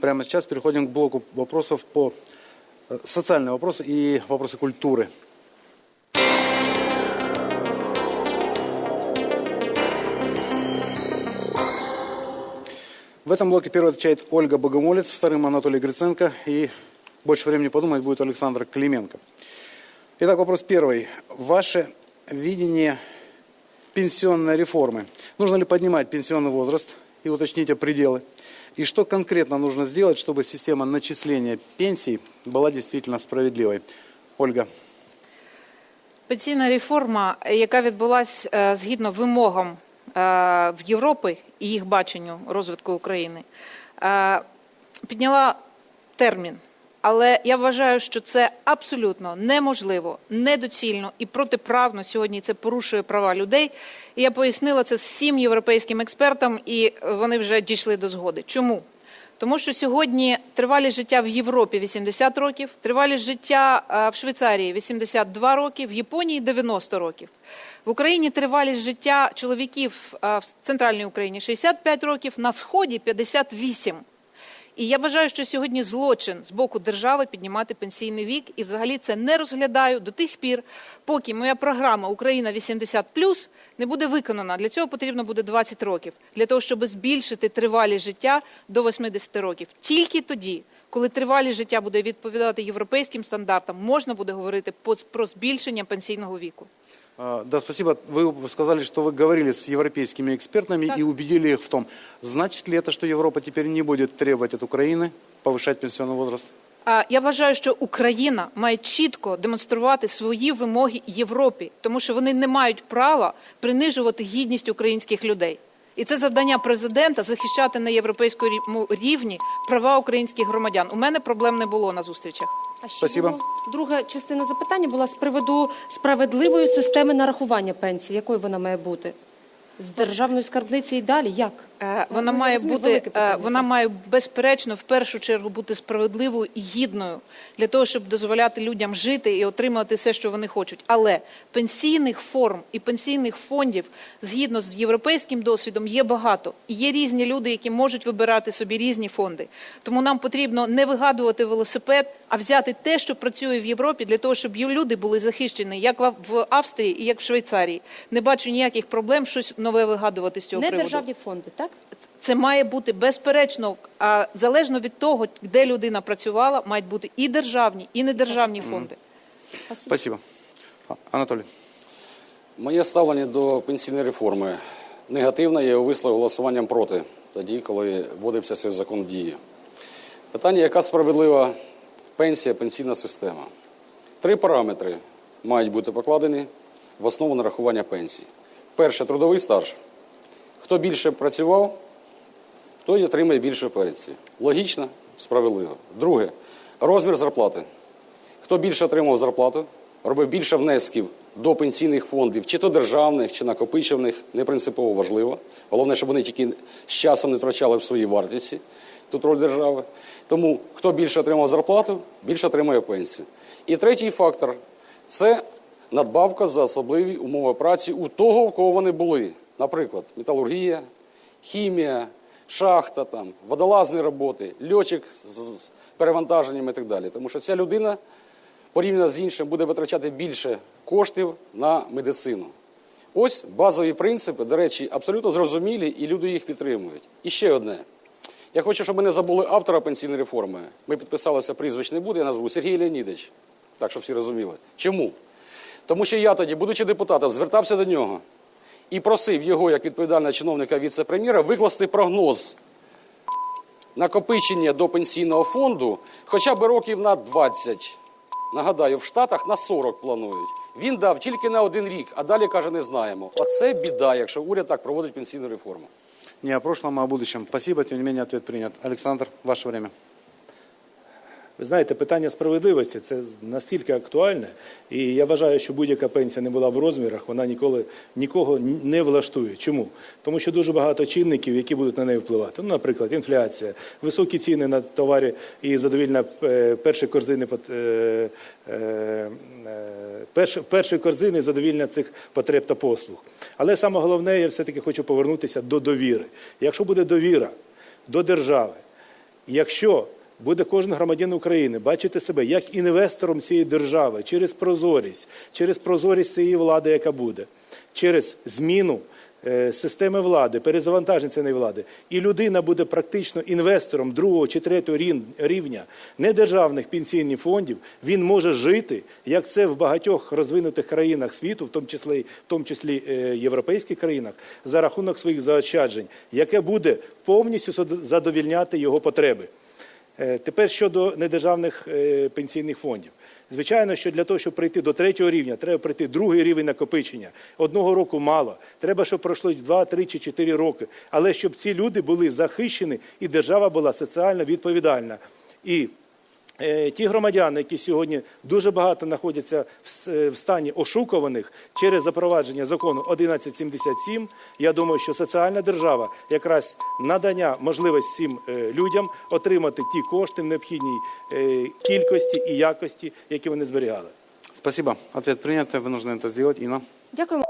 прямо сейчас переходим к блоку вопросов по э, социальные вопросы и вопросы культуры. В этом блоке первый отвечает Ольга Богомолец, вторым Анатолий Гриценко и больше времени подумать будет Александр Клименко. Итак, вопрос первый. Ваше видение пенсионной реформы. Нужно ли поднимать пенсионный возраст и уточните пределы? И что конкретно нужно сделать, чтобы система начисления пенсий была действительно справедливой? Ольга. Пенсійна реформа, яка відбулася е, згідно вимогам е, в Європи і їх баченню розвитку України, е, підняла термін. Але я вважаю, що це абсолютно неможливо, недоцільно і протиправно сьогодні це порушує права людей. І я пояснила це всім європейським експертам, і вони вже дійшли до згоди. Чому? Тому що сьогодні тривалість життя в Європі 80 років, тривалість життя е, в Швейцарії 82 роки, в Японії 90 років. В Україні тривалість життя чоловіків е, в центральній Україні 65 років, на сході 58. І я вважаю, що сьогодні злочин з боку держави піднімати пенсійний вік, і взагалі це не розглядаю до тих пір, поки моя програма Україна 80+, не буде виконана. Для цього потрібно буде 20 років для того, щоб збільшити тривалість життя до 80 років. Тільки тоді, коли тривалість життя буде відповідати європейським стандартам, можна буде говорити по- про збільшення пенсійного віку. А, Да, спасибо. Вы сказали, что вы говорили с европейскими экспертами Так. и убедили их в том, значит ли это, что Европа теперь не будет требовать от Украины повышать пенсионный возраст? А, Я вважаю, що Україна має чітко демонструвати свої вимоги Європі, тому що вони не мають права принижувати гідність українських людей. І це завдання президента захищати на європейському рівні права українських громадян. У мене проблем не було на зустрічах. А ще Спасибо. було друга частина запитання була з приводу справедливої системи нарахування пенсії. Якою вона має бути? З державної скарбниці і далі? Як? Е, Вона має бути е, вона має безперечно в першу чергу бути справедливою і гідною для того, щоб дозволяти людям жити і отримувати все, що вони хочуть. Але пенсійних форм і пенсійних фондів згідно з європейським досвідом є багато. І є різні люди, які можуть вибирати собі різні фонди. Тому нам потрібно не вигадувати велосипед, а взяти те, що працює в Європі, для того, щоб люди були захищені, як в- в Австрії і як в Швейцарії. Не бачу ніяких проблем щось нове вигадувати з цього Не приводу. державні фонди, так? Це має бути безперечно, а залежно від того, де людина працювала, мають бути і державні, і недержавні фонди. Спасибо. А, Анатолий. Моє ставлення до пенсійної реформи негативне, я його висловив голосуванням проти, тоді, коли вводився цей закон в дію. Питання, яка справедлива пенсія, пенсійна система. Три параметри мають бути покладені в основу нарахування пенсії. Перше трудовий стаж. Хто більше працював, той отримає більше пенсії. Логічно, справедливо. Друге розмір зарплати. Хто більше отримав зарплату, робив більше внесків до пенсійних фондів, чи то державних, чи накопичувальних, не принципово важливо. Головне, щоб вони тільки з часом не втрачали в своїй вартості тут роль держави. Тому хто більше отримав зарплату, більше отримує пенсію. І третій фактор це надбавка за особливі умови праці у того, у кого вони були. Наприклад, металургія, хімія, шахта, там, водолазні роботи, льотчик з з перевантаженням і так далі. Тому що ця людина порівняно з іншим буде витрачати більше коштів на медицину. Ось базові принципи, до речі, абсолютно зрозумілі, і люди їх підтримують. І ще одне. Я хочу, щоб ми не забули автора пенсійної реформи. Ми підписалися, прізвищ не буде, я назву Сергій Леонідович. Так, щоб всі розуміли. Чому? Тому що я тоді, будучи депутатом, звертався до нього і просив його, як відповідального чиновника віце-прем'єра, викласти прогноз накопичення до пенсійного фонду хоча б років на 20. Нагадаю, в Штатах на 40 планують. Він дав тільки на один рік, а далі каже, не знаємо. Оце біда, якщо уряд так проводить пенсійну реформу. Не о прошлом, а о будущем. Спасибо, тем не менее ответ принят. Александр, ваше время. Ви знаєте, питання справедливості це настільки актуальне, і я вважаю, що будь-яка пенсія не була в розмірах, вона ніколи нікого не влаштує. Чому? Тому що дуже багато чинників, які будуть на неї впливати. Ну, наприклад, інфляція, високі ціни на товари і задовільна е, перші корзини е, е, перші корзини задовільня цих потреб та послуг. Але саме головне, я все-таки хочу повернутися до довіри. Якщо буде довіра до держави Якщо буде кожен громадянин України бачити себе як інвестором цієї держави через прозорість, через прозорість цієї влади, яка буде, через зміну е, системи влади, перезавантаження цієї влади, і людина буде практично інвестором другого чи третього рівня недержавних пенсійних фондів, він може жити, як це в багатьох розвинутих країнах світу, в тому числі, в тому числі е, європейських країнах, за рахунок своїх заощаджень, яке буде повністю задовільняти його потреби. Е, Тепер щодо недержавних е, пенсійних фондів. Звичайно, що для того, щоб прийти до третього рівня, треба прийти другий рівень накопичення. Одного року мало. Треба, щоб пройшло 2, 3 чи 4 роки. Але щоб ці люди були захищені і держава була соціально відповідальна. І Ті громадяни, які сьогодні дуже багато знаходяться в стані ошукуваних через запровадження закону 1177, я думаю, що соціальна держава якраз надання можливості цим е, людям отримати ті кошти в необхідній е, кількості і якості, які вони зберігали. Спасибо. Ответ принят. Вы нужно это сделать. Инна. Дякуємо.